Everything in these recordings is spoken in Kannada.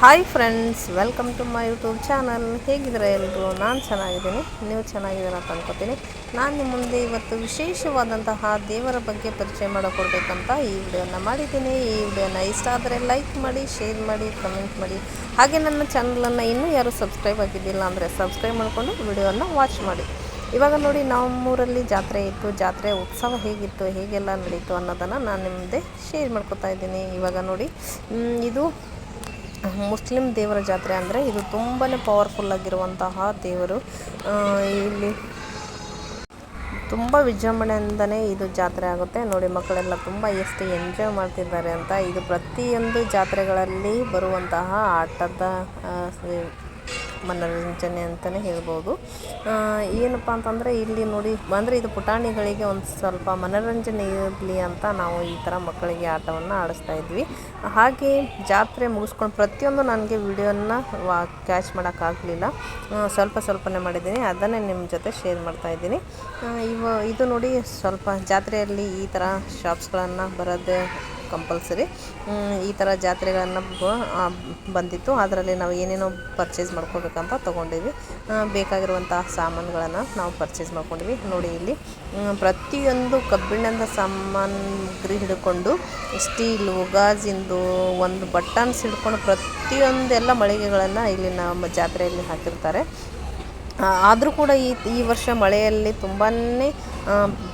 Hi friends, welcome to my YouTube channel. ಹೇಗಿದ್ದೀರಾ ಎಲ್ಲರೂ ನಾನು ಚೆನ್ನಾಗಿದ್ದೀನಿ. ನೀವು ಚೆನ್ನಾಗಿದ್ದೀರಾ ಅಂತ ಅನ್ಕೋತೀನಿ. ನಾನು ನಿಮ್ಮ ಮುಂದೆ ಇವತ್ತು ವಿಶೇಷವಾದಂತಹ ದೇವರ ಬಗ್ಗೆ ಪರಿಚಯ ಮಾಡಿಕೊಡ್ಬೇಕಂತ ಈ ವಿಡಿಯೋನ ಮಾಡಿದ್ದೀನಿ. ಈ ವಿಡಿಯೋನ ಇಷ್ಟ ಆದರೆ ಲೈಕ್ ಮಾಡಿ ಶೇರ್ ಮಾಡಿ ಕಮೆಂಟ್ ಮಾಡಿ. ಹಾಗೆ ನನ್ನ ಚಾನಲನ್ನು ಇನ್ನೂ ಯಾರು ಸಬ್ಸ್ಕ್ರೈಬ್ ಆಗಿದ್ದಿಲ್ಲ ಅಂದರೆ ಸಬ್ಸ್ಕ್ರೈಬ್ ಮಾಡಿಕೊಂಡು ವಿಡಿಯೋನ ವಾಚ್ ಮಾಡಿ. ಇವಾಗ ನೋಡಿ, ನಮ್ಮೂರಲ್ಲಿ ಜಾತ್ರೆ ಇತ್ತು. ಜಾತ್ರೆ ಉತ್ಸವ ಹೇಗಿತ್ತು, ಹೇಗೆಲ್ಲ ನಡೀತು ಅನ್ನೋದನ್ನು ನಾನು ನಿಮ್ಮ ಮುಂದೆ ಶೇರ್ ಮಾಡ್ಕೊತಾ ಇದ್ದೀನಿ. ಇವಾಗ ನೋಡಿ ಇದು ಮುಸ್ಲಿಂ ದೇವರ ಜಾತ್ರೆ ಅಂದರೆ ಇದು ತುಂಬಾ ಪವರ್ಫುಲ್ ಆಗಿರುವಂತಹ ದೇವರು. ಇಲ್ಲಿ ತುಂಬ ವಿಜೃಂಭಣೆಯಿಂದನೇ ಇದು ಜಾತ್ರೆ ಆಗುತ್ತೆ. ನೋಡಿ ಮಕ್ಕಳೆಲ್ಲ ತುಂಬ ಎಷ್ಟು ಎಂಜಾಯ್ ಮಾಡ್ತಿದ್ದಾರೆ ಅಂತ. ಇದು ಪ್ರತಿಯೊಂದು ಜಾತ್ರೆಗಳಲ್ಲಿ ಬರುವಂತಹ ಆಟದ ಮನೋರಂಜನೆ ಅಂತಲೇ ಹೇಳ್ಬೋದು. ಏನಪ್ಪ ಅಂತಂದರೆ ಇಲ್ಲಿ ನೋಡಿ, ಅಂದರೆ ಇದು ಪುಟಾಣಿಗಳಿಗೆ ಒಂದು ಸ್ವಲ್ಪ ಮನೋರಂಜನೆ ಇರಲಿ ಅಂತ ನಾವು ಈ ಥರ ಮಕ್ಕಳಿಗೆ ಆಟವನ್ನು ಆಡಿಸ್ತಾ ಇದ್ವಿ. ಹಾಗೆ ಜಾತ್ರೆ ಮುಗಿಸ್ಕೊಂಡು ಪ್ರತಿಯೊಂದು ನನಗೆ ವಿಡಿಯೋನ ವಾ, ಕ್ಯಾಚ್ ಮಾಡೋಕ್ಕಾಗಲಿಲ್ಲ ಸ್ವಲ್ಪ ಸ್ವಲ್ಪನೇ ಮಾಡಿದ್ದೀನಿ. ಅದನ್ನೇ ನಿಮ್ಮ ಜೊತೆ ಶೇರ್ ಮಾಡ್ತಾ ಇದ್ದೀನಿ. ಇವ, ಇದು ನೋಡಿ ಸ್ವಲ್ಪ ಜಾತ್ರೆಯಲ್ಲಿ ಈ ಥರ ಶಾಪ್ಸ್ಗಳನ್ನು ಬರೋದೇ ಕಂಪಲ್ಸರಿ. ಈ ಥರ ಜಾತ್ರೆಗಳನ್ನು ಬಂದಿತ್ತು. ಅದರಲ್ಲಿ ನಾವು ಏನೇನೋ ಪರ್ಚೇಸ್ ಮಾಡ್ಕೋಬೇಕಂತ ತೊಗೊಂಡಿದ್ವಿ. ಬೇಕಾಗಿರುವಂಥ ಸಾಮಾನುಗಳನ್ನು ನಾವು ಪರ್ಚೇಸ್ ಮಾಡ್ಕೊಂಡ್ವಿ ನೋಡಿ ಇಲ್ಲಿ ಪ್ರತಿಯೊಂದು ಕಬ್ಬಿಣದ ಸಾಮಾನುಗ್ರಿ ಹಿಡ್ಕೊಂಡು ಸ್ಟೀಲು ಗಾಜಿಂದು ಒಂದು ಬಟನ್ಸ್ ಹಿಡ್ಕೊಂಡು ಪ್ರತಿಯೊಂದೆಲ್ಲ ಮಳಿಗೆಗಳನ್ನು ಇಲ್ಲಿ ನಮ್ಮ ಜಾತ್ರೆಯಲ್ಲಿ ಹಾಕಿರ್ತಾರೆ. ಆದರೂ ಕೂಡ ಈ ಈ ವರ್ಷ ಮಳೆಯಲ್ಲಿ ತುಂಬಾ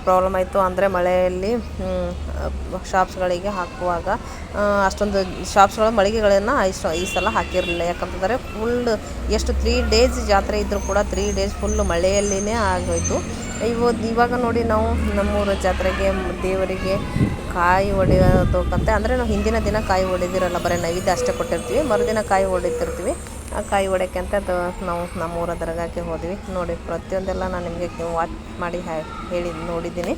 ಪ್ರಾಬ್ಲಮ್ ಆಯಿತು. ಅಂದರೆ ಮಳೆಯಲ್ಲಿ ಶಾಪ್ಸ್ಗಳಿಗೆ ಹಾಕುವಾಗ ಅಷ್ಟೊಂದು ಶಾಪ್ಸ್ಗಳು ಮಳಿಗೆಗಳನ್ನು ಇಷ್ಟು, ಈ ಸಲ ಹಾಕಿರಲಿಲ್ಲ. ಯಾಕಂತಂದರೆ ಫುಲ್ ಎಷ್ಟು ತ್ರೀ ಡೇಸ್ ಜಾತ್ರೆ ಇದ್ದರೂ ಕೂಡ ತ್ರೀ ಡೇಸ್ ಫುಲ್ ಮಳೆಯಲ್ಲಿನೇ ಆಗೋಯಿತು. ಇವತ್ತು, ಇವಾಗ ನೋಡಿ ನಾವು ನಮ್ಮೂರ ಜಾತ್ರೆಗೆ, ದೇವರಿಗೆ ಕಾಯಿ ಹೊಡೆಯೋದಕ್ಕಂತೆ ಅಂದರೆ ನಾವು ಹಿಂದಿನ ದಿನ ಕಾಯಿ ಹೊಡೆದಿರಲ್ಲ, ಬರೀ ನೈವೇದ್ಯ ಅಷ್ಟೇ ಕೊಟ್ಟಿರ್ತೀವಿ. ಮರುದಿನ ಕಾಯಿ ಹೊಡಿತಿರ್ತೀವಿ. ಕಾಯಿ ಹೊಡೆಯೋಕ್ಕೆ ಅಂತ ಅದು ನಾವು ನಮ್ಮೂರ ದರ್ಗಾಕ್ಕೆ ಹೋದ್ವಿ. ನೋಡಿ, ಪ್ರತಿಯೊಂದೆಲ್ಲ ನಾನು ನಿಮಗೆ ವಾಚ್ ಮಾಡಿ ಹೇಳಿ ನೋಡಿದ್ದೀನಿ.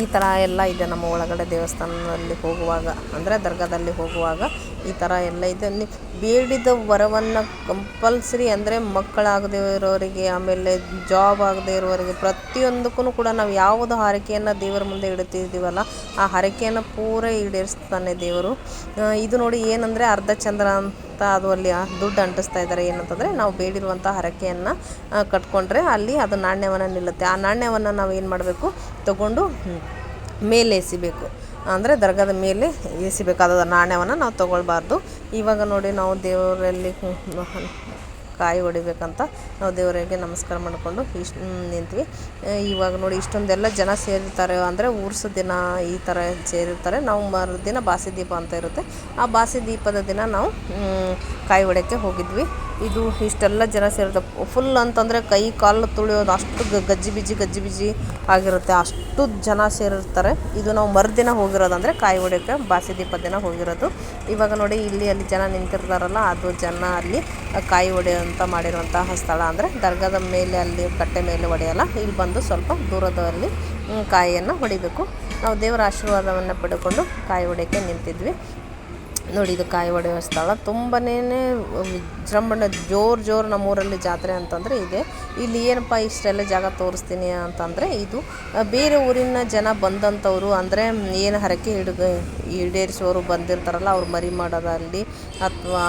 ಈ ಥರ ಎಲ್ಲ ಇದೆ ನಮ್ಮ ಒಳಗಡೆ ದೇವಸ್ಥಾನದಲ್ಲಿ ಹೋಗುವಾಗ, ಅಂದರೆ ದರ್ಗಾದಲ್ಲಿ ಹೋಗುವಾಗ. ಈ ಥರ ಎಲ್ಲ ಇದೆ. ಅಲ್ಲಿ ಬೇಡಿದ ವರವನ್ನು ಕಂಪಲ್ಸರಿ ಅಂದರೆ ಮಕ್ಕಳಾಗದೇ ಇರೋರಿಗೆ, ಆಮೇಲೆ ಜಾಬ್ ಆಗದೇ ಇರೋರಿಗೆ ಪ್ರತಿಯೊಂದಕ್ಕೂ ಕೂಡ ನಾವು ಯಾವುದು ಹರಕೆಯನ್ನು ದೇವರ ಮುಂದೆ ಇಡುತ್ತಿದ್ದೀವಲ್ಲ, ಆ ಹರಕೆಯನ್ನು ಪೂರ ಈಡೇರಿಸ್ತಾನೆ ದೇವರು. ಇದು ನೋಡಿ ಏನಂದರೆ ಅರ್ಧ ಚಂದ್ರ ಅಂತ ಅದು ಅಲ್ಲಿ ದುಡ್ಡು ಅಂಟಿಸ್ತಾ ಇದ್ದಾರೆ ಏನಂತಂದರೆ ನಾವು ಬೇಡಿರುವಂಥ ಹರಕೆಯನ್ನು ಕಟ್ಕೊಂಡ್ರೆ ಅಲ್ಲಿ ಅದು ನಾಣ್ಯವನ್ನು ನಿಲ್ಲುತ್ತೆ. ಆ ನಾಣ್ಯವನ್ನು ನಾವು ಏನು ಮಾಡಬೇಕು? ತಗೊಂಡು ಮೇಲೆಸಿಬೇಕು. ಅಂದರೆ ದರ್ಗಾದ ಮೇಲೆ ಎಸಿಬೇಕಾದ ನಾಣ್ಯವನ್ನು ನಾವು ತೊಗೊಳ್ಬಾರ್ದು. ಇವಾಗ ನೋಡಿ ನಾವು ದೇವರಲ್ಲಿ ಕಾಯಿ ಹೊಡಿಬೇಕಂತ ನಾವು ದೇವರಿಗೆ ನಮಸ್ಕಾರ ಮಾಡಿಕೊಂಡು ಇಷ್ಟು ನಿಂತ್ವಿ. ಇವಾಗ ನೋಡಿ ಇಷ್ಟೊಂದೆಲ್ಲ ಜನ ಸೇರಿರ್ತಾರೆ ಅಂದರೆ ಊರ್ಸ ದಿನ ಈ ಥರ ಸೇರಿರ್ತಾರೆ. ನಾವು ಮರುದಿನ ಬಾಸಿ ದೀಪ ಅಂತ ಇರುತ್ತೆ. ಆ ಬಾಸಿ ದೀಪದ ದಿನ ನಾವು ಕಾಯಿ ಹೊಡೆಯೋಕ್ಕೆ ಹೋಗಿದ್ವಿ. ಇದು ಇಷ್ಟೆಲ್ಲ ಜನ ಸೇರಿರ್ತಾರೆ ಫುಲ್ ಅಂತಂದರೆ ಕೈ, ಕಾಲು ತುಳಿಯೋದು ಅಷ್ಟು ಗಜ್ಜಿ ಬಿಜ್ಜಿ ಗಜ್ಜಿ ಬಿಜ್ಜಿ ಆಗಿರುತ್ತೆ. ಅಷ್ಟು ಜನ ಸೇರಿರ್ತಾರೆ. ಇದು ನಾವು ಮರುದಿನ ಹೋಗಿರೋದಂದರೆ ಕಾಯಿ ಹೊಡೆಯೋಕ್ಕೆ ಬಾಸಿ ದೀಪದ ದಿನ ಹೋಗಿರೋದು. ಇವಾಗ ನೋಡಿ, ಇಲ್ಲಿ ಅಲ್ಲಿ ಜನ ನಿಂತಿರ್ತಾರಲ್ಲ, ಅದು ಜನ ಅಲ್ಲಿ ಕಾಯಿ ಹೊಡೆಯೋಂಥ ಮಾಡಿರುವಂತಹ ಸ್ಥಳ ಅಂದರೆ ದರ್ಗಾದ ಮೇಲೆ ಅಲ್ಲಿ ಕಟ್ಟೆ ಮೇಲೆ ಹೊಡೆಯಲ್ಲ ಇಲ್ಲಿ ಬಂದು ಸ್ವಲ್ಪ ದೂರದಲ್ಲಿ ಕಾಯಿಯನ್ನು ಹೊಡಿಬೇಕು. ನಾವು ದೇವರ ಆಶೀರ್ವಾದವನ್ನು ಪಡ್ಕೊಂಡು ಕಾಯಿ ಹೊಡೆಯೋಕ್ಕೆ ನಿಂತಿದ್ವಿ. ನೋಡಿ, ಇದು ಕಾಯಿ ಒಡೆಯುವ ಸ್ಥಳ. ತುಂಬನೇ ವಿಜೃಂಭಣೆ, ಜೋರು ಜೋರು ನಮ್ಮೂರಲ್ಲಿ ಜಾತ್ರೆ ಅಂತಂದರೆ ಇದೆ. ಇಲ್ಲಿ ಏನಪ್ಪ, ಇಷ್ಟೆಲ್ಲ ಜಾಗ ತೋರಿಸ್ತೀನಿ ಅಂತಂದರೆ ಇದು ಬೇರೆ ಊರಿನ ಜನ ಬಂದಂಥವ್ರು, ಅಂದರೆ ಏನು ಹರಕೆ ಹಿಡಿದು ಈಡೇರಿಸೋರು ಬಂದಿರ್ತಾರಲ್ಲ, ಅವ್ರು ಮರಿ ಮಾಡೋದಲ್ಲಿ ಅಥವಾ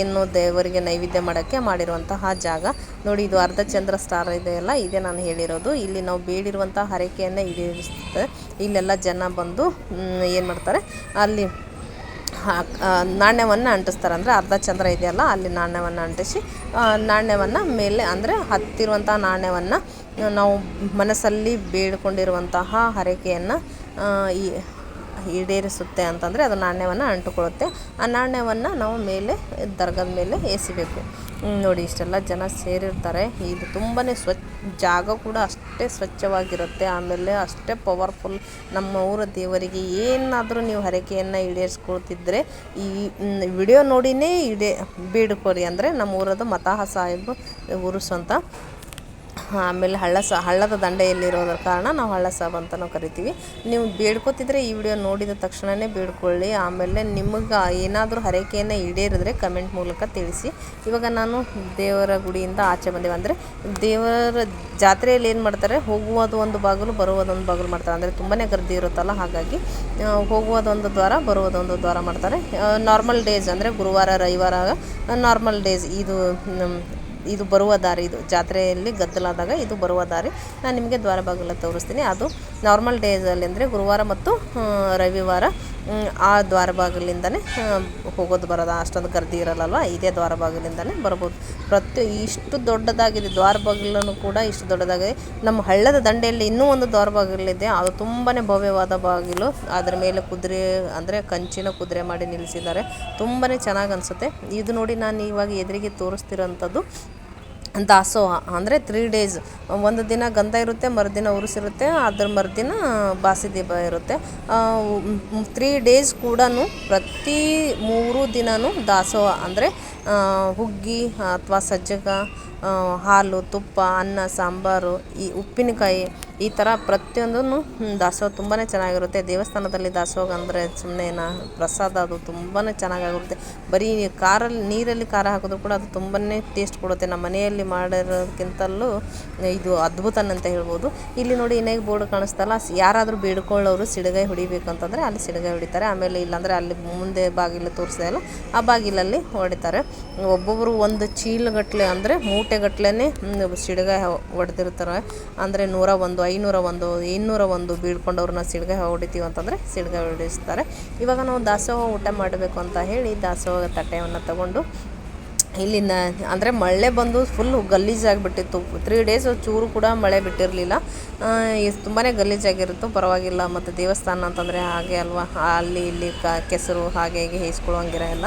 ಏನು ದೇವರಿಗೆ ನೈವೇದ್ಯ ಮಾಡೋಕ್ಕೆ ಮಾಡಿರುವಂತಹ ಜಾಗ. ನೋಡಿ, ಇದು ಅರ್ಧ ಚಂದ್ರ ಸ್ಟಾರ್ ಇದೆಯಲ್ಲ ಇದೆ ನಾನು ಹೇಳಿರೋದು. ಇಲ್ಲಿ ನಾವು ಬೇಡಿರುವಂಥ ಹರಕೆಯನ್ನು ಈಡೇರಿಸ್ತದೆ ಇಲ್ಲೆಲ್ಲ ಜನ ಬಂದು ಏನು ಮಾಡ್ತಾರೆ, ಅಲ್ಲಿ ನಾಣ್ಯವನ್ನು ಅಂಟಿಸ್ತಾರೆ ಅಂದರೆ ಅರ್ಧ ಚಂದ್ರ ಇದೆಯಲ್ಲ, ಅಲ್ಲಿ ನಾಣ್ಯವನ್ನು ಅಂಟಿಸಿ ನಾಣ್ಯವನ್ನು ಮೇಲೆ ಅಂದರೆ ಹತ್ತಿರುವಂಥ ನಾಣ್ಯವನ್ನು ನಾವು ಮನಸ್ಸಲ್ಲಿ ಬೇಡಿಕೊಂಡಿರುವಂತಹ ಹರಕೆಯನ್ನು ಈ ಈಡೇರಿಸುತ್ತೆ ಅಂತಂದರೆ ಅದು ನಾಣ್ಯವನ್ನು ಅಂಟುಕೊಳ್ಳುತ್ತೆ. ಆ ನಾಣ್ಯವನ್ನು ನಾವು ಮೇಲೆ, ದರ್ಗದ ಮೇಲೆ ಎಸಿಬೇಕು. ನೋಡಿ, ಇಷ್ಟೆಲ್ಲ ಜನ ಸೇರಿರ್ತಾರೆ. ಇದು ತುಂಬಾ ಸ್ವಚ್ಛ ಜಾಗ ಕೂಡ ಅಷ್ಟೇ ಸ್ವಚ್ಛವಾಗಿರುತ್ತೆ. ಆಮೇಲೆ ಅಷ್ಟೇ ಪವರ್ಫುಲ್ ನಮ್ಮ ಊರ ದೇವರಿಗೆ ಏನಾದರೂ ನೀವು ಹರಕೆಯನ್ನು ಈಡೇರಿಸ್ಕೊಳ್ತಿದ್ರೆ ಈ ವಿಡಿಯೋ ನೋಡಿನೇ ಈಡೇ ಬೇಡ್ಕೊರಿ ಅಂದರೆ ನಮ್ಮ ಊರದು ಮತಾಹ ಸಾಹೇಬ್ ಉರುಸು ಅಂತ ಆಮೇಲೆ ಹಳ್ಳ ಸ, ಹಳ್ಳದ ದಂಡೆಯಲ್ಲಿರೋದ್ರ ಕಾರಣ ನಾವು ಹಳ್ಳ ಸಾಬ್ ಅಂತ ನಾವು ಕರಿತೀವಿ. ನೀವು ಬೇಡ್ಕೋತಿದ್ರೆ ಈ ವಿಡಿಯೋ ನೋಡಿದ ತಕ್ಷಣವೇ ಬೇಡ್ಕೊಳ್ಳಿ. ಆಮೇಲೆ ನಿಮಗೆ ಏನಾದರೂ ಹರಕೆಯನ್ನು ಈಡೇರಿದ್ರೆ ಕಮೆಂಟ್ ಮೂಲಕ ತಿಳಿಸಿ. ಇವಾಗ ನಾನು ದೇವರ ಗುಡಿಯಿಂದ ಆಚೆ ಬಂದೇವೆ ಅಂದರೆ ದೇವರ ಜಾತ್ರೆಯಲ್ಲಿ ಏನು ಮಾಡ್ತಾರೆ? ಹೋಗುವುದು ಒಂದು ಬಾಗಿಲು ಬರುವುದೊಂದು ಬಾಗಿಲು ಮಾಡ್ತಾರೆ. ಅಂದರೆ ತುಂಬಾ ಗರ್ದಿ ಇರುತ್ತಲ್ಲ, ಹಾಗಾಗಿ ಹೋಗುವುದೊಂದು ದ್ವಾರ ಬರುವುದೊಂದು ದ್ವಾರ ಮಾಡ್ತಾರೆ. ನಾರ್ಮಲ್ ಡೇಸ್ ಅಂದರೆ ಗುರುವಾರ, ರವಿವಾರ ನಾರ್ಮಲ್ ಡೇಸ್ ಇದು ಇದು ಬರುವ ದಾರಿ, ಇದು ಜಾತ್ರೆಯಲ್ಲಿ ಗದ್ದಲಾದಾಗ ಇದು ಬರುವ ದಾರಿ. ನಾನು ನಿಮಗೆ ದ್ವಾರ ಬಾಗಿಲ ತೋರಿಸ್ತೀನಿ. ಅದು ನಾರ್ಮಲ್ ಡೇಸಲ್ಲಿ ಅಂದರೆ ಗುರುವಾರ ಮತ್ತು ರವಿವಾರ ಆ ದ್ವಾರ ಬಾಗಿಲಿಂದನೇ ಹೋಗೋದು ಬರೋದು, ಅಷ್ಟೊಂದು ಗರ್ದಿ ಇರಲ್ಲಲ್ವ? ಇದೇ ದ್ವಾರ ಬಾಗಿಲಿಂದನೇ ಬರ್ಬೋದು. ಪ್ರತಿ ಇಷ್ಟು ದೊಡ್ಡದಾಗಿದೆ, ದ್ವಾರ ಬಾಗಿಲನ್ನು ಕೂಡ ಇಷ್ಟು ದೊಡ್ಡದಾಗಿದೆ. ನಮ್ಮ ಹಳ್ಳದ ದಂಡೆಯಲ್ಲಿ ಇನ್ನೂ ಒಂದು ದ್ವಾರ ಬಾಗಿಲಿದೆ. ಅದು ತುಂಬಾ ಭವ್ಯವಾದ ಬಾಗಿಲು. ಅದರ ಮೇಲೆ ಕುದುರೆ, ಅಂದರೆ ಕಂಚಿನ ಕುದುರೆ ಮಾಡಿ ನಿಲ್ಲಿಸಿದ್ದಾರೆ. ತುಂಬಾ ಚೆನ್ನಾಗಿ ಅನಿಸುತ್ತೆ. ಇದು ನೋಡಿ ನಾನು ಇವಾಗ ಎದುರಿಗೆ ತೋರಿಸ್ತಿರೋಂಥದ್ದು. ದಾಸೋಹ ಅಂದರೆ ತ್ರೀ ಡೇಸ್ ಒಂದು ದಿನ ಗಂಧ ಇರುತ್ತೆ, ಮರುದಿನ ಉರುಸಿರುತ್ತೆ, ಅದ್ರ ಮರುದಿನ ಬಾಸಿ ದೀಪ ಇರುತ್ತೆ. ತ್ರೀ ಡೇಸ್ ಕೂಡ ಪ್ರತಿ ಮೂರು ದಿನವೂ ದಾಸೋಹ ಅಂದರೆ ಹುಗ್ಗಿ ಅಥವಾ ಸಜ್ಜಗ ಹಾಲು, ತುಪ್ಪ, ಅನ್ನ, ಸಾಂಬಾರು, ಈ ಉಪ್ಪಿನಕಾಯಿ ಈ ಥರ ಪ್ರತಿಯೊಂದನ್ನು ದಾಸೋಹ ತುಂಬಾ ಚೆನ್ನಾಗಿರುತ್ತೆ. ದೇವಸ್ಥಾನದಲ್ಲಿ ದಾಸೋಹ ಅಂದರೆ ಸುಮ್ಮನೆ ನಾ, ಪ್ರಸಾದ ಅದು ತುಂಬಾ ಚೆನ್ನಾಗಾಗಿರುತ್ತೆ ಬರೀ ಖಾರಲ್ಲಿ ನೀರಲ್ಲಿ ಖಾರ ಹಾಕಿದ್ರು ಕೂಡ ಅದು ತುಂಬಾ ಟೇಸ್ಟ್ ಕೊಡುತ್ತೆ. ನಮ್ಮ ಮನೆಯಲ್ಲಿ ಮಾಡಿರೋದಕ್ಕಿಂತಲೂ ಇದು ಅದ್ಭುತ ಅಂತ ಹೇಳ್ಬೋದು. ಇಲ್ಲಿ ನೋಡಿ ಇನ್ನೇಗೆ ಬೋರ್ಡ್ ಕಾಣಿಸ್ತಲ್ಲ, ಯಾರಾದರೂ ಬೇಡ್ಕೊಳ್ಳೋರು ಸಿಡಗೈ ಹೊಡಿಬೇಕು ಅಂತಂದರೆ ಅಲ್ಲಿ ಸಿಡಗೈ ಹೊಡಿತಾರೆ. ಆಮೇಲೆ ಇಲ್ಲಾಂದರೆ ಅಲ್ಲಿ ಮುಂದೆ ಬಾಗಿಲು ಅಲ್ಲ, ಆ ಬಾಗಿಲಲ್ಲಿ ಹೊಡಿತಾರೆ. ಒಬ್ಬೊಬ್ಬರು ಒಂದು ಚೀಲಗಟ್ಟಲೆ ಅಂದರೆ ಮೂಟೆಗಟ್ಲೆ ಸಿಡಗಾಯಿ ಹೊಡೆದಿರ್ತಾರೆ. ಅಂದರೆ ನೂರ ಒಂದು ಐನೂರ ಒಂದು ಇನ್ನೂರ ಒಂದು ಬೀಳ್ಕೊಂಡವ್ರನ್ನ ಸಿಡ್ಗೆ ಹೊಡಿತೀವಿ ಅಂತಂದರೆ ಸಿಡ್ಗೆ ಹೊಡಿಸ್ತಾರೆ. ಇವಾಗ ನಾವು ದಾಸೋಹ ಊಟ ಮಾಡಬೇಕು ಅಂತ ಹೇಳಿ ದಾಸೋಹ ತಟ್ಟೆಯನ್ನು ತಗೊಂಡು ಇಲ್ಲಿನ ಅಂದರೆ ಮಳೆ ಬಂದು ಫುಲ್ ಗಲೀಜಾಗಿಬಿಟ್ಟಿತ್ತು. ತ್ರೀ ಡೇಸ್ ಚೂರು ಕೂಡ ಮಳೆ ಬಿಟ್ಟಿರಲಿಲ್ಲ. ತುಂಬಾ ಗಲೀಜಾಗಿರುತ್ತೋ, ಪರವಾಗಿಲ್ಲ. ಮತ್ತು ದೇವಸ್ಥಾನ ಅಂತಂದರೆ ಹಾಗೆ ಅಲ್ವಾ? ಅಲ್ಲಿ ಇಲ್ಲಿ ಕ, ಕೆಸರು ಹಾಗೆ ಹೀಗೆ ಹೇಸ್ಕೊಳ್ಳೋಂಗಿರಲ್ಲ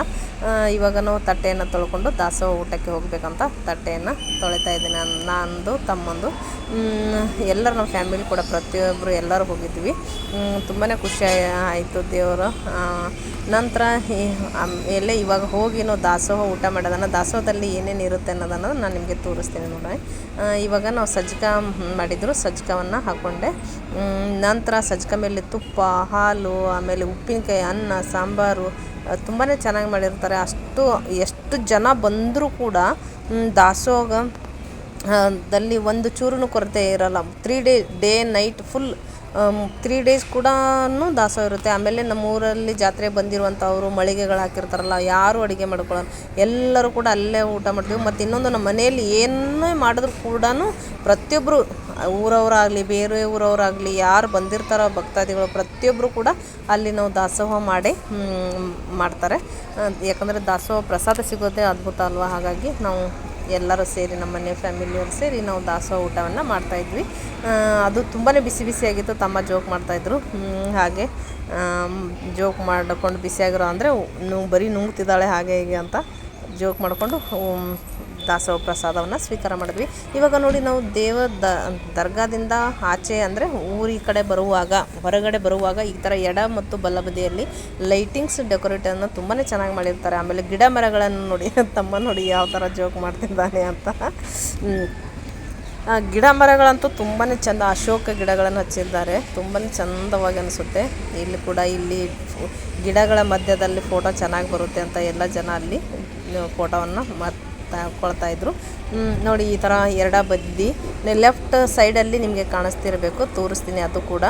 ಇವಾಗ ನಾವು ತಟ್ಟೆಯನ್ನು ತೊಳ್ಕೊಂಡು ದಾಸೋಹ ಊಟಕ್ಕೆ ಹೋಗಬೇಕಂತ ತಟ್ಟೆಯನ್ನು ತೊಳಿತಾ ಇದ್ದೀನಿ. ನಂದು, ತಮ್ಮಂದು. ಎಲ್ಲರೂ ನಮ್ಮ ಫ್ಯಾಮಿಲಿ ಕೂಡ ಪ್ರತಿಯೊಬ್ಬರು ಎಲ್ಲರೂ ಹೋಗಿದ್ವಿ. ತುಂಬಾ ಖುಷಿ ಆಯಿತು ದೇವರು. ನಂತರ ಎಲ್ಲೇ ಇವಾಗ ಹೋಗಿ ನಾವು ದಾಸೋಹ ಊಟ ಮಾಡೋದನ್ನು, ದಾಸೋಹದಲ್ಲಿ ಏನೇನು ಇರುತ್ತೆ ಅನ್ನೋದನ್ನು ನಾನು ನಿಮಗೆ ತೋರಿಸ್ತೀನಿ ನೋಡಿ ಇವಾಗ ನಾವು ಸಜ್ಜಕ ಮಾಡಿದ್ರು ಸಜ್ಜಕವನ್ನು ಹಾಕ್ಕೊಂಡೆ ನಂತರ ಸಜ್ಜಕ ಮೇಲೆ ತುಪ್ಪ, ಹಾಲು, ಆಮೇಲೆ ಉಪ್ಪಿನಕಾಯಿ, ಅನ್ನ, ಸಾಂಬಾರು ತುಂಬಾ ಚೆನ್ನಾಗಿ ಮಾಡಿರ್ತಾರೆ. ಅಷ್ಟು, ಎಷ್ಟು ಜನ ಬಂದರೂ ಕೂಡ ದಾಸೋಗದಲ್ಲಿ ಒಂದು ಚೂರು ಕೊರತೆ ಇರಲ್ಲ. Three day day night full three days ಕೂಡ ದಾಸೋಹ ಇರುತ್ತೆ. ಆಮೇಲೆ ನಮ್ಮ ಊರಲ್ಲಿ ಜಾತ್ರೆ ಬಂದಿರುವಂಥವ್ರು, ಮಳಿಗೆಗಳು ಹಾಕಿರ್ತಾರಲ್ಲ, ಯಾರು ಅಡುಗೆ ಮಾಡ್ಕೊಳ್ಳಲ್ಲ. ಎಲ್ಲರೂ ಕೂಡ ಅಲ್ಲೇ ಊಟ ಮಾಡ್ತೀವಿ. ಮತ್ತು ಇನ್ನೊಂದು ನಮ್ಮ ಮನೆಯಲ್ಲಿ ಏನೇ ಮಾಡಿದ್ರು ಕೂಡ ಪ್ರತಿಯೊಬ್ಬರು ಊರವರಾಗಲಿ, ಬೇರೆ ಊರವರಾಗಲಿ, ಯಾರು ಬಂದಿರ್ತಾರೋ ಭಕ್ತಾದಿಗಳು ಪ್ರತಿಯೊಬ್ಬರು ಕೂಡ ಅಲ್ಲಿ ನಾವು ದಾಸೋಹ ಮಾಡಿ ಮಾಡ್ತಾರೆ. ಯಾಕಂದರೆ ದಾಸೋಹ ಪ್ರಸಾದ ಸಿಗೋದೇ ಅದ್ಭುತ ಅಲ್ವಾ? ಹಾಗಾಗಿ ನಾವು ಎಲ್ಲರೂ ಸೇರಿ ನಮ್ಮ ಮನೆ ಫ್ಯಾಮಿಲಿಯವರು ಸೇರಿ ನಾವು ದಾಸೋಹ ಊಟವನ್ನು ಮಾಡ್ತಾಯಿದ್ವಿ ಅದು ತುಂಬಾ ಬಿಸಿ ಬಿಸಿಯಾಗಿತ್ತು ತಮ್ಮ ಜೋಕ್ ಮಾಡ್ತಾಯಿದ್ರು ಹಾಗೆ ಜೋಕ್ ಮಾಡಿಕೊಂಡು ಬಿಸಿಯಾಗಿರೋ ಅಂದರೆ ನು ಬರೀ ನುಂಗ್ತಿದ್ದಾಳೆ ಹಾಗೆ ಹೀಗೆ ಅಂತ ಜೋಕ್ ಮಾಡಿಕೊಂಡು ದಾಸೋಹ ಪ್ರಸಾದವನ್ನು ಸ್ವೀಕಾರ ಮಾಡಿದ್ವಿ. ಇವಾಗ ನೋಡಿ ನಾವು ದೇವ ದ, ದರ್ಗಾದಿಂದ ಆಚೆ ಅಂದರೆ ಊರಿ ಕಡೆ ಬರುವಾಗ, ಹೊರಗಡೆ ಬರುವಾಗ ಈ ಥರ ಎಡ ಮತ್ತು ಬಲಬದಿಯಲ್ಲಿ ಲೈಟಿಂಗ್ಸ್ ಡೆಕೋರೇಟನ್ನು ತುಂಬಾ ಚೆನ್ನಾಗಿ ಮಾಡಿರ್ತಾರೆ. ಆಮೇಲೆ ಗಿಡ ಮರಗಳನ್ನು ನೋಡಿ, ತಮ್ಮ ನೋಡಿ ಯಾವ ಥರ ಜೋಕ್ ಮಾಡ್ತಿದ್ದಾನೆ ಅಂತ. ಗಿಡ ಮರಗಳಂತೂ ತುಂಬಾ ಚೆಂದ ಅಶೋಕ ಗಿಡಗಳನ್ನು ಹಚ್ಚಿದ್ದಾರೆ. ತುಂಬಾ ಚಂದವಾಗಿ ಅನಿಸುತ್ತೆ. ಇಲ್ಲಿ ಕೂಡ ಇಲ್ಲಿ ಗಿಡಗಳ ಮಧ್ಯದಲ್ಲಿ ಫೋಟೋ ಚೆನ್ನಾಗಿ ಬರುತ್ತೆ ಅಂತ ಎಲ್ಲ ಜನ ಅಲ್ಲಿ ಫೋಟೋವನ್ನು ಮತ್ತು ತಗೊಳ್ತಾ ಇದ್ರು. ನೋಡಿ ಈ ಥರ ಎರಡ ಬದ್ದಿ ಲೆಫ್ಟ್ ಸೈಡಲ್ಲಿ ನಿಮಗೆ ಕಾಣಿಸ್ತಿರಬೇಕು, ತೋರಿಸ್ತೀನಿ ಅದು ಕೂಡ.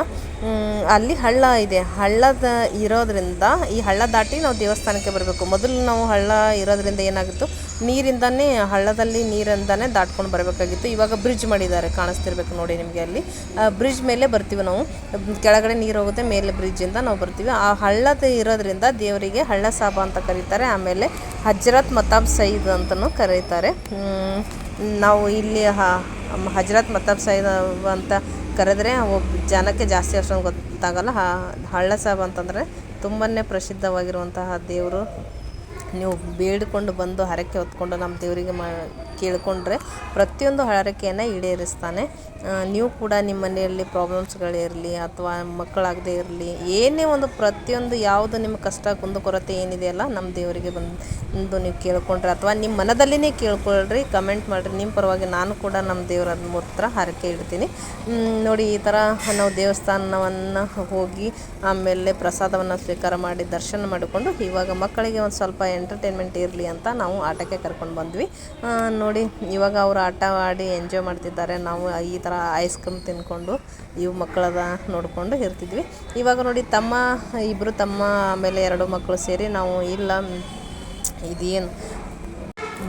ಅಲ್ಲಿ ಹಳ್ಳ ಇದೆ. ಹಳ್ಳದ ಇರೋದ್ರಿಂದ, ಈ ಹಳ್ಳ ದಾಟಿ ನಾವು ದೇವಸ್ಥಾನಕ್ಕೆ ಬರಬೇಕು. ಮೊದಲು ನಾವು ಹಳ್ಳ ಇರೋದ್ರಿಂದ ಏನಾಗಿತ್ತು? ನೀರಿಂದನೇ, ಹಳ್ಳದಲ್ಲಿ ನೀರಿಂದನೇ ದಾಟ್ಕೊಂಡು ಬರಬೇಕಾಗಿತ್ತು. ಇವಾಗ ಬ್ರಿಡ್ಜ್ ಮಾಡಿದ್ದಾರೆ, ಕಾಣಿಸ್ತಿರ್ಬೇಕು ನೋಡಿ ನಿಮಗೆ ಅಲ್ಲಿ. ಬ್ರಿಡ್ಜ್ ಮೇಲೆ ಬರ್ತೀವಿ ನಾವು. ಕೆಳಗಡೆ ನೀರು ಹೋಗುತ್ತೆ, ಮೇಲೆ ಬ್ರಿಡ್ಜಿಂದ ನಾವು ಬರ್ತೀವಿ. ಆ ಹಳ್ಳದ ಇರೋದ್ರಿಂದ ದೇವರಿಗೆ ಹಳ್ಳ ಸಾಬ ಅಂತ ಕರೀತಾರೆ. ಆಮೇಲೆ ಹಜರತ್ ಮತಾಬ್ ಸೈದ್ ಅಂತಲೂ ಕರೀತಾರೆ. ಹ್ಮ್, ನಾವು ಇಲ್ಲಿ ಹಜರತ್ ಮತಬ್ ಸೈದ್ ಅಂತ ಕರೆದ್ರೆ ಒಬ್ಬ ಜನಕ್ಕೆ ಜಾಸ್ತಿ ಅಷ್ಟೊಂದು ಗೊತ್ತಾಗಲ್ಲ. ಹಳ್ಳ ಸಾಬ್ ಅಂತಂದರೆ ತುಂಬಾ ಪ್ರಸಿದ್ಧವಾಗಿರುವಂತಹ ದೇವರು. ನೀವು ಬೇಡಿಕೊಂಡು ಬಂದು ಹರಕೆ ಹೊತ್ಕೊಂಡು ನಮ್ಮ ದೇವರಿಗೆ ಮಾ ಕೇಳಿಕೊಂಡ್ರೆ ಪ್ರತಿಯೊಂದು ಹರಕೆಯನ್ನು ಈಡೇರಿಸ್ತಾನೆ. ನೀವು ಕೂಡ ನಿಮ್ಮ ಮನೆಯಲ್ಲಿ ಪ್ರಾಬ್ಲಮ್ಸ್ಗಳಿರಲಿ ಅಥವಾ ಮಕ್ಕಳಾಗದೇ ಇರಲಿ ಏನೇ ಒಂದು ಪ್ರತಿಯೊಂದು ಯಾವುದು ನಿಮ್ಮ ಕಷ್ಟ ಕುಂದುಕೊರತೆ ಏನಿದೆಯಲ್ಲ ನಮ್ಮ ದೇವರಿಗೆ ಬಂದು ನೀವು ಕೇಳ್ಕೊಂಡ್ರೆ ಅಥವಾ ನಿಮ್ಮ ಮನದಲ್ಲಿನೇ ಕೇಳ್ಕೊಳ್ರಿ ಕಮೆಂಟ್ ಮಾಡಿರಿ. ನಿಮ್ಮ ಪರವಾಗಿ ನಾನು ಕೂಡ ನಮ್ಮ ದೇವರ ಹತ್ರ ಹರಕೆ ಇಡ್ತೀನಿ. ನೋಡಿ ಈ ಥರ ನಾವು ದೇವಸ್ಥಾನವನ್ನು ಹೋಗಿ ಆಮೇಲೆ ಪ್ರಸಾದವನ್ನು ಸ್ವೀಕಾರ ಮಾಡಿ ದರ್ಶನ ಮಾಡಿಕೊಂಡು ಇವಾಗ ಮಕ್ಕಳಿಗೆ ಒಂದು ಸ್ವಲ್ಪ ಎಂಟರ್ಟೈನ್ಮೆಂಟ್ ಇರಲಿ ಅಂತ ನಾವು ಆಟಕ್ಕೆ ಕರ್ಕೊಂಡು ಬಂದ್ವಿ. ಆ, ನೋಡಿ, ಇವಾಗ ಅವರು ಆಟ ಆಡಿ ಎಂಜಾಯ್ ಮಾಡ್ತಿದ್ದಾರೆ. ನಾವು ಈ ಥರ ಐಸ್ ಕ್ರೀಮ್ ತಿನ್ಕೊಂಡು ಇವು ಮಕ್ಕಳದ ನೋಡಿಕೊಂಡು ಇರ್ತಿದ್ವಿ. ಇವಾಗ ನೋಡಿ, ತಮ್ಮ ಇಬ್ಬರು ತಮ್ಮ ಆಮೇಲೆ ಎರಡು ಮಕ್ಕಳು ಸೇರಿ ನಾವು ಇಲ್ಲ, ಇದೇನು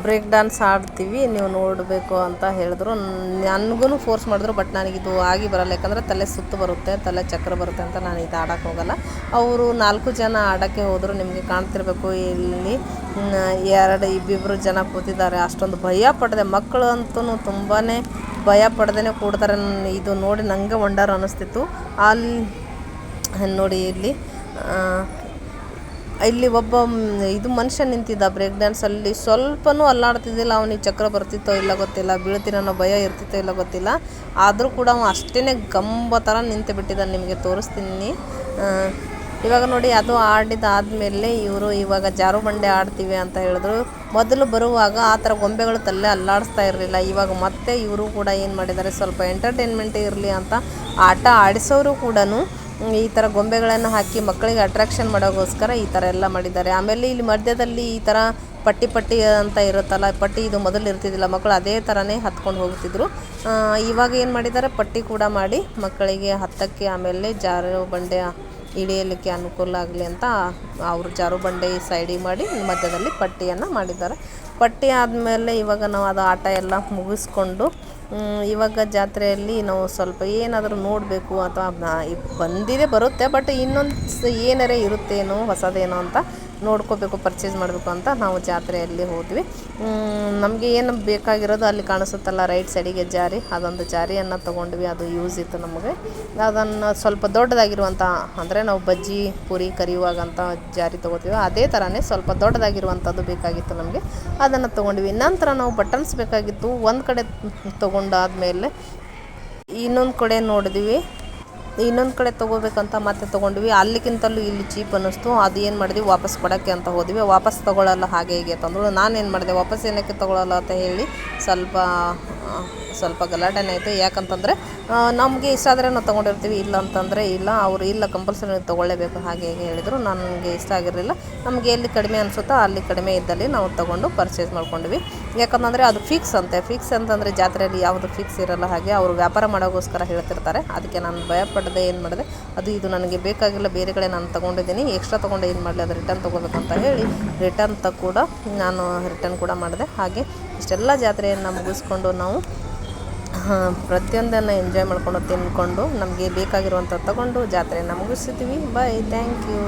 ಬ್ರೇಕ್ ಡ್ಯಾನ್ಸ್ ಆಡ್ತೀವಿ, ನೀವು ನೋಡಬೇಕು ಅಂತ ಹೇಳಿದ್ರು. ನನಗೂ ಫೋರ್ಸ್ ಮಾಡಿದ್ರು ಬಟ್ ನನಗಿದು ಆಗಿ ಬರಲ್ಲ. ಯಾಕಂದರೆ ತಲೆ ಸುತ್ತು ಬರುತ್ತೆ, ತಲೆ ಚಕ್ರ ಬರುತ್ತೆ ಅಂತ ನಾನು ಇದು ಆಡೋಕ್ಕೆ ಹೋಗಲ್ಲ. ಅವರು ನಾಲ್ಕು ಜನ ಆಡೋಕ್ಕೆ ಹೋದರು, ನಿಮಗೆ ಕಾಣ್ತಿರ್ಬೇಕು. ಇಲ್ಲಿ ಎರಡು ಇಬ್ಬಿಬ್ಬರು ಜನ ಕೂತಿದ್ದಾರೆ. ಅಷ್ಟೊಂದು ಭಯ ಪಡದೆ. ಮಕ್ಕಳು ಅಂತೂ ತುಂಬಾ ಭಯ ಪಡ್ದೇ ಕೂಡ್ತಾರೆ. ಇದು ನೋಡಿ ನನಗೆ ವಂಡರ್ ಅನ್ನಿಸ್ತಿತ್ತು ಅಲ್ಲಿ, ನೋಡಿ ಇಲ್ಲಿ ಇಲ್ಲಿ ಒಬ್ಬ ಇದು ಮನುಷ್ಯ ನಿಂತಿದ್ದ ಬ್ರೇಕ್ ಡ್ಯಾನ್ಸಲ್ಲಿ ಸ್ವಲ್ಪನೂ ಅಲ್ಲಾಡ್ತಿದ್ದಿಲ್ಲ. ಅವನಿಗೆ ಚಕ್ರ ಬರ್ತಿತ್ತೋ ಇಲ್ಲ ಗೊತ್ತಿಲ್ಲ ಬೀಳ್ತೀನೋ ಭಯ ಇರ್ತಿತ್ತೋ ಇಲ್ಲ ಗೊತ್ತಿಲ್ಲ. ಆದರೂ ಕೂಡ ಅವ ಅಷ್ಟೇ ಗಂಬ ಥರ ನಿಂತು ಬಿಟ್ಟಿದ್ದಾನೆ ನಿಮಗೆ ತೋರಿಸ್ತೀನಿ. ಇವಾಗ ನೋಡಿ, ಅದು ಆಡಿದಾದ್ಮೇಲೆ ಇವರು ಇವಾಗ ಜಾರು ಬಂಡೆ ಆಡ್ತೀವಿ ಅಂತ ಹೇಳಿದ್ರು. ಮೊದಲು ಬರುವಾಗ ಆ ಥರ ಗೊಂಬೆಗಳು ತಲೆ ಅಲ್ಲಾಡಿಸ್ತಾ ಇರಲಿಲ್ಲ. ಇವಾಗ ಮತ್ತೆ ಇವರು ಕೂಡ ಏನು ಮಾಡಿದ್ದಾರೆ, ಸ್ವಲ್ಪ ಎಂಟರ್ಟೈನ್ಮೆಂಟ್ ಇರಲಿ ಅಂತ ಆಟ ಆಡಿಸೋರು ಕೂಡ ಈ ಥರ ಗೊಂಬೆಗಳನ್ನು ಹಾಕಿ ಮಕ್ಕಳಿಗೆ ಅಟ್ರಾಕ್ಷನ್ ಮಾಡೋಕ್ಕೋಸ್ಕರ ಈ ಥರ ಎಲ್ಲ ಮಾಡಿದ್ದಾರೆ. ಆಮೇಲೆ ಇಲ್ಲಿ ಮಧ್ಯದಲ್ಲಿ ಈ ಥರ ಪಟ್ಟಿ ಪಟ್ಟಿ ಅಂತ ಇರುತ್ತಲ್ಲ, ಪಟ್ಟಿ ಇದು ಮೊದಲು ಇರ್ತಿದ್ದಿಲ್ಲ, ಮಕ್ಕಳು ಅದೇ ಥರನೇ ಹತ್ಕೊಂಡು ಹೋಗ್ತಿದ್ರು. ಇವಾಗ ಏನು ಮಾಡಿದ್ದಾರೆ, ಪಟ್ಟಿ ಕೂಡ ಮಾಡಿ ಮಕ್ಕಳಿಗೆ ಹತ್ತಕ್ಕೆ ಆಮೇಲೆ ಜಾರು ಬಂಡೆ ಇಳಿಯಲಿಕ್ಕೆ ಅನುಕೂಲ ಆಗಲಿ ಅಂತ ಅವರು ಜಾರು ಬಂಡೆ ಸೈಡಿಗೆ ಮಾಡಿ ಮಧ್ಯದಲ್ಲಿ ಪಟ್ಟಿಯನ್ನು ಮಾಡಿದ್ದಾರೆ. ಪಟ್ಟಿ ಆದಮೇಲೆ ಇವಾಗ ನಾವು ಅದು ಆಟ ಎಲ್ಲ ಮುಗಿಸ್ಕೊಂಡು ಇವಾಗ ಜಾತ್ರೆಯಲ್ಲಿ ನಾವು ಸ್ವಲ್ಪ ಏನಾದರೂ ನೋಡಬೇಕು ಅಥವಾ ಬಂದಿದೆ ಬರುತ್ತೆ ಬಟ್ ಇನ್ನೊಂದು ಏನಾರೇ ಇರುತ್ತೇನೋ, ಹೊಸದೇನೋ ಅಂತ ನೋಡ್ಕೋಬೇಕು ಪರ್ಚೇಸ್ ಮಾಡಬೇಕು ಅಂತ ನಾವು ಜಾತ್ರೆಯಲ್ಲಿ ಹೋದ್ವಿ. ನಮಗೆ ಏನು ಬೇಕಾಗಿರೋದು ಅಲ್ಲಿ ಕಾಣಿಸುತ್ತಲ್ಲ ರೈಟ್ ಸೈಡಿಗೆ ಜಾರಿ, ಅದೊಂದು ಜಾರಿಯನ್ನು ತೊಗೊಂಡ್ವಿ, ಅದು ಯೂಸ್ ಇತ್ತು ನಮಗೆ. ಅದನ್ನು ಸ್ವಲ್ಪ ದೊಡ್ಡದಾಗಿರುವಂಥ ಅಂದರೆ ನಾವು ಬಜ್ಜಿ, ಪೂರಿ ಕರಿಯುವಾಗಂತ ಜಾರಿ ತೊಗೋತೀವಿ. ಅದೇ ಥರನೇ ಸ್ವಲ್ಪ ದೊಡ್ಡದಾಗಿರುವಂಥದ್ದು ಬೇಕಾಗಿತ್ತು ನಮಗೆ. ಅದನ್ನು ತೊಗೊಂಡ್ವಿ. ನಂತರ ನಾವು ಬಟನ್ಸ್ ಬೇಕಾಗಿತ್ತು, ಒಂದು ಕಡೆ ತೊಗೊಂಡಾದ್ಮೇಲೆ ಇನ್ನೊಂದು ಕಡೆ ನೋಡಿದ್ವಿ. ಇನ್ನೊಂದು ಕಡೆ ತೊಗೋಬೇಕಂತ ಮತ್ತೆ ತೊಗೊಂಡ್ವಿ. ಅಲ್ಲಿಗಿಂತಲೂ ಇಲ್ಲಿ ಚೀಪ್ ಅನ್ನಿಸ್ತು. ಅದು ಏನು ಮಾಡಿದ್ವಿ? ವಾಪಸ್ ಕೊಡೋಕ್ಕೆ ಅಂತ ಹೋದ್ವಿ. ವಾಪಸ್ ತೊಗೊಳಲ್ಲ ಹಾಗೆ ಹೀಗೆ ತಂದರು ನಾನು ಏನು ಮಾಡಿದೆ? ವಾಪಸ್ ಏನಕ್ಕೆ ತೊಗೊಳಲ್ಲ ಅಂತ ಹೇಳಿ ಸ್ವಲ್ಪ ಸ್ವಲ್ಪ ಗಲಾಟೆನೇ ಆಯಿತು ಯಾಕಂತಂದರೆ ನಮಗೆ ಇಷ್ಟ ಆದರೆ ನಾವು ತೊಗೊಂಡಿರ್ತೀವಿ, ಇಲ್ಲ ಅಂತಂದರೆ ಇಲ್ಲ, ಅವರು ಇಲ್ಲ ಕಂಪಲ್ಸರಿ ತೊಗೊಳ್ಳೇಬೇಕು ಹಾಗೆ ಹೀಗೆ ಹೇಳಿದರು. ನನಗೆ ಇಷ್ಟ ಆಗಿರಲಿಲ್ಲ. ನಮಗೆ ಎಲ್ಲಿ ಕಡಿಮೆ ಅನಿಸುತ್ತೋ ಅಲ್ಲಿ ಕಡಿಮೆ ಇದ್ದಲ್ಲಿ ನಾವು ತೊಗೊಂಡು ಪರ್ಚೇಸ್ ಮಾಡ್ಕೊಂಡ್ವಿ. ಯಾಕಂತಂದರೆ ಅದು ಫಿಕ್ಸ್ ಅಂತೆ. ಫಿಕ್ಸ್ ಅಂತಂದರೆ ಜಾತ್ರೆಯಲ್ಲಿ ಯಾವುದು ಫಿಕ್ಸ್ ಇರಲ್ಲ ಹಾಗೆ ಅವರು ವ್ಯಾಪಾರ ಮಾಡೋಕ್ಕೋಸ್ಕರ ಹೇಳ್ತಿರ್ತಾರೆ. ಅದಕ್ಕೆ ನಾನು ಭಯಪಡದೆ ಏನು ಮಾಡಿದೆ? ಅದು ಇದು ನನಗೆ ಬೇಕಾಗಿಲ್ಲ, ಬೇರೆ ಕಡೆ ನಾನು ತೊಗೊಂಡಿದ್ದೀನಿ ಎಕ್ಸ್ಟ್ರಾ ತೊಗೊಂಡು ಏನು ಮಾಡಲಿ, ಅದು ರಿಟರ್ನ್ ತೊಗೋಬೇಕು ಅಂತ ಹೇಳಿ ರಿಟರ್ನ್ ತ ಕೂಡ ನಾನು ರಿಟರ್ನ್ ಕೂಡ ಮಾಡಿದೆ. ಹಾಗೆ ಇಷ್ಟೆಲ್ಲ ಜಾತ್ರೆಯನ್ನು ಮುಗಿಸ್ಕೊಂಡು ನಾವು ಪ್ರತಿಯೊಂದನ್ನು ಎಂಜಾಯ್ ಮಾಡ್ಕೊಂಡು ತಿಂದ್ಕೊಂಡು ನಮಗೆ ಬೇಕಾಗಿರುವಂಥ ತಗೊಂಡು ಜಾತ್ರೆಯನ್ನು ಮುಗಿಸ್ತೀವಿ ಬಾಯ್ ಥ್ಯಾಂಕ್ ಯು